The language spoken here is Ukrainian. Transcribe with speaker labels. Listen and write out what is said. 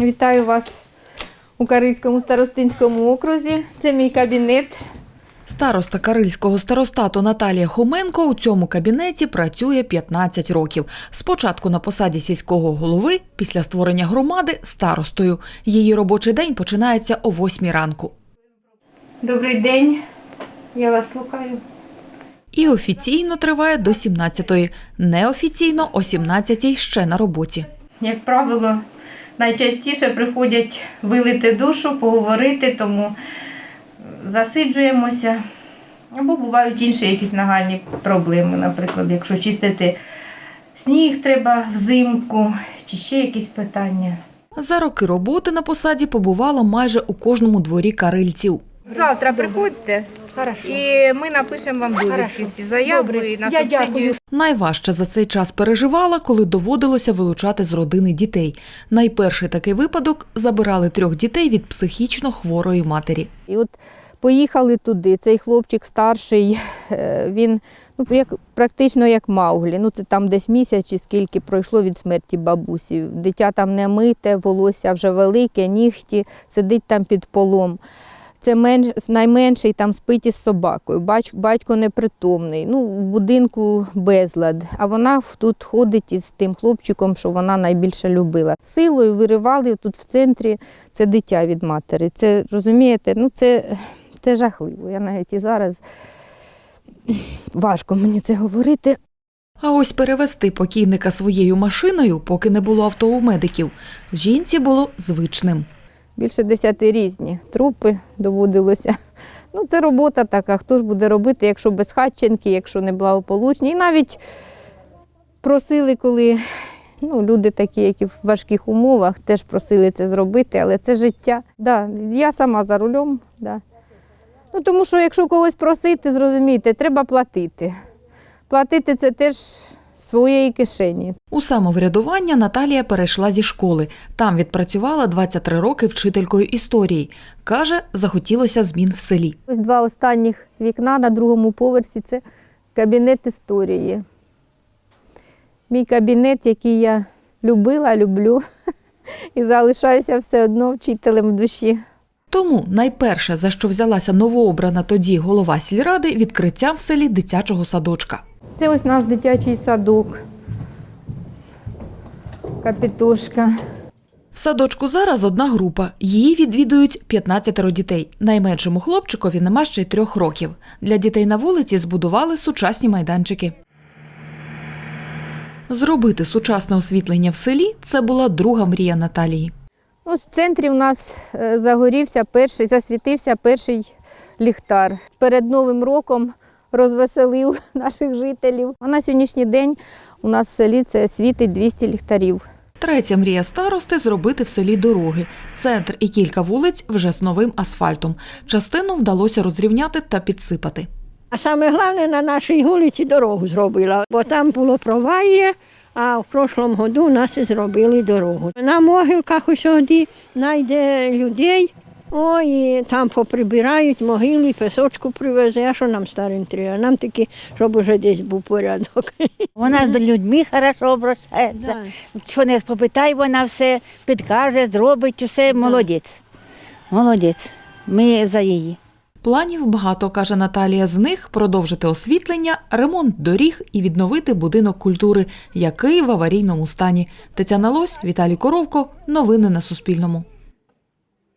Speaker 1: Вітаю вас у Карильському старостинському окрузі. Це мій кабінет.
Speaker 2: Староста Карильського старостату Наталія Хоменко у цьому кабінеті працює 15 років. Спочатку на посаді сільського голови, після створення громади старостою. Її робочий день починається о 8 ранку.
Speaker 1: Добрий день. Я вас слухаю.
Speaker 2: І офіційно триває до 17-ї. Неофіційно о 17-й ще на роботі.
Speaker 1: Як правило, найчастіше приходять вилити душу, поговорити, тому засиджуємося. Або бувають інші якісь нагальні проблеми, наприклад, якщо чистити сніг треба взимку, чи ще якісь питання.
Speaker 2: За роки роботи на посаді побувала майже у кожному дворі карильців.
Speaker 1: Завтра приходьте і ми напишемо вам довідки всі заяви на
Speaker 3: Я
Speaker 1: субсидію.
Speaker 3: дякую.
Speaker 2: Найважче за цей час переживала, коли доводилося вилучати з родини дітей. Найперший такий випадок забирали трьох дітей від психічно хворої матері.
Speaker 1: І от поїхали туди. Цей хлопчик старший, е, він ну, як, практично як Мауглі. Ну, це там десь місяць чи скільки пройшло від смерті бабусі. Дитя там не мите, волосся вже велике, нігті, сидить там під полом. Це менш, найменший там спить із собакою, Бач, батько непритомний, ну, в будинку безлад. А вона тут ходить із тим хлопчиком, що вона найбільше любила. Силою виривали тут в центрі це дитя від матері. Це розумієте, ну це, це жахливо. Я навіть і зараз важко мені це говорити.
Speaker 2: А ось перевезти покійника своєю машиною, поки не було авто у медиків, жінці було звичним.
Speaker 1: Більше десяти різні трупи доводилося. Ну, це робота така. Хто ж буде робити, якщо без хатченки, якщо не благополучні. І навіть просили, коли ну, люди такі, які в важких умовах, теж просили це зробити, але це життя. Да, я сама за рулем. Да. Ну, тому що якщо когось просити, зрозумійте, треба платити. Платити це теж своєї кишені.
Speaker 2: У самоврядування Наталія перейшла зі школи. Там відпрацювала 23 роки вчителькою історії. Каже, захотілося змін в селі.
Speaker 1: Ось два останніх вікна на другому поверсі це кабінет історії. Мій кабінет, який я любила, люблю і залишаюся все одно вчителем в душі.
Speaker 2: Тому найперше, за що взялася новообрана тоді голова сільради, відкриття в селі дитячого садочка.
Speaker 1: Це ось наш дитячий садок. Капітошка.
Speaker 2: В садочку зараз одна група. Її відвідують 15 дітей. Найменшому хлопчикові нема ще й трьох років. Для дітей на вулиці збудували сучасні майданчики. Зробити сучасне освітлення в селі це була друга мрія Наталії.
Speaker 1: Ось в центрі в нас е, загорівся перший, засвітився перший ліхтар. Перед Новим роком розвеселив наших жителів. А на сьогоднішній день у нас в селі це світить 200 ліхтарів.
Speaker 2: Третя мрія старости зробити в селі дороги. Центр і кілька вулиць вже з новим асфальтом. Частину вдалося розрівняти та підсипати.
Speaker 3: А саме головне на нашій вулиці дорогу зробила, бо там було провалля, а в прошлому году нас зробили дорогу. На могилках усюди знайде людей, о, і там поприбирають могили, пісочку привезе, а що нам старим треба? Нам таки, щоб уже десь був порядок.
Speaker 4: Вона з людьми хорошо обращається. Що не попитай, вона все підкаже, зробить, все молодець. Молодець. Ми за її.
Speaker 2: Планів багато, каже Наталія. З них продовжити освітлення, ремонт доріг і відновити будинок культури, який в аварійному стані. Тетяна Лось, Віталій Коровко. Новини на Суспільному.